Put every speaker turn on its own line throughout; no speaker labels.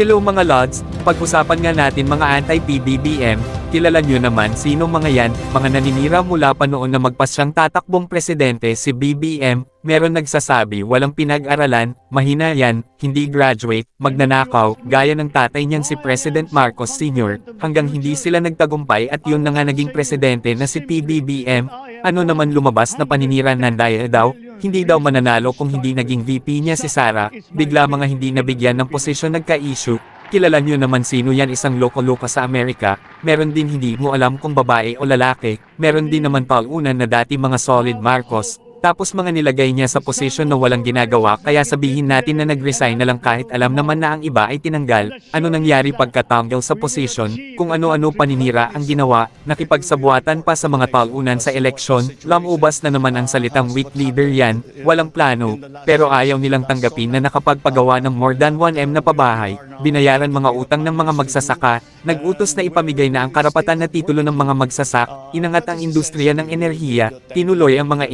Hello mga Lods, pag-usapan nga natin mga anti-PBBM, kilala nyo naman sino mga yan, mga naninira mula pa noon na magpasyang tatakbong presidente si BBM, meron nagsasabi walang pinag-aralan, mahina yan, hindi graduate, magnanakaw, gaya ng tatay niyan si President Marcos Sr., hanggang hindi sila nagtagumpay at yun na nga naging presidente na si PBBM, ano naman lumabas na paninira ng daya daw, hindi daw mananalo kung hindi naging VP niya si Sara, bigla mga hindi nabigyan ng posisyon nagka-issue, kilala nyo naman sino yan isang loko-loko sa Amerika, meron din hindi mo alam kung babae o lalaki, meron din naman paunan na dati mga solid Marcos, tapos mga nilagay niya sa posisyon na walang ginagawa kaya sabihin natin na nag-resign na lang kahit alam naman na ang iba ay tinanggal, ano nangyari pagkatanggal sa posisyon, kung ano-ano paninira ang ginawa, nakipagsabuatan pa sa mga paunan sa eleksyon, lamubas na naman ang salitang weak leader yan, walang plano, pero ayaw nilang tanggapin na nakapagpagawa ng more than 1M na pabahay, binayaran mga utang ng mga magsasaka, nag-utos na ipamigay na ang karapatan na titulo ng mga magsasak, inangat ang industriya ng enerhiya, tinuloy ang mga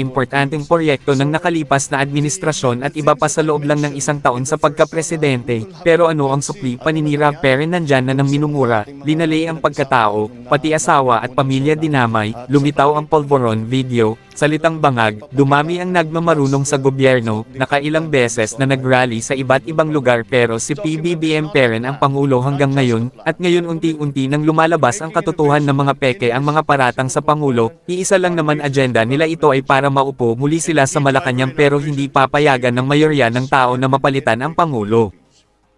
importanteng proyekto ng nakalipas na administrasyon at iba pa sa loob lang ng isang taon sa pagka-presidente. Pero ano ang sukli paninira pere nandyan na ng minumura, linali ang pagkatao, pati asawa at pamilya dinamay, lumitaw ang polvoron video, salitang bangag, dumami ang nagmamarunong sa gobyerno, nakailang beses na nagrally sa iba't ibang lugar pero si PBBM Peren ang Pangulo hanggang ngayon, at ngayon unti-unti nang lumalabas ang katotohan ng mga peke ang mga paratang sa Pangulo, iisa lang naman agenda nila ito ay para maupo muli sila sa Malacanang pero hindi papayagan ng mayorya ng tao na mapalitan ang Pangulo.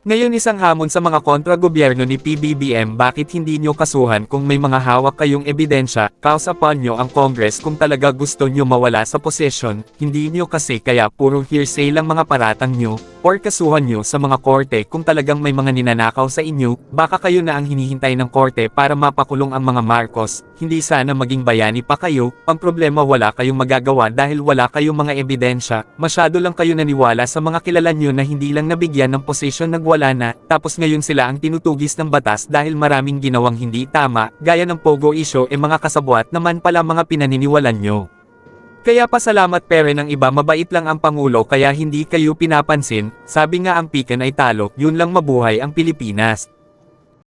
Ngayon isang hamon sa mga kontra-gobyerno ni PBBM bakit hindi nyo kasuhan kung may mga hawak kayong ebidensya, cause upon nyo ang Congress kung talaga gusto nyo mawala sa posisyon, hindi nyo kasi kaya puro hearsay lang mga paratang nyo, or kasuhan nyo sa mga korte kung talagang may mga ninanakaw sa inyo, baka kayo na ang hinihintay ng korte para mapakulong ang mga Marcos, hindi sana maging bayani pa kayo, ang problema wala kayong magagawa dahil wala kayong mga ebidensya, masyado lang kayo naniwala sa mga kilala nyo na hindi lang nabigyan ng posisyon nagwala na, tapos ngayon sila ang tinutugis ng batas dahil maraming ginawang hindi tama, gaya ng Pogo issue e mga kasabwat naman pala mga pinaniniwalan nyo. Kaya pasalamat pere ng iba mabait lang ang Pangulo kaya hindi kayo pinapansin, sabi nga ang pikan ay talo, yun lang mabuhay ang Pilipinas.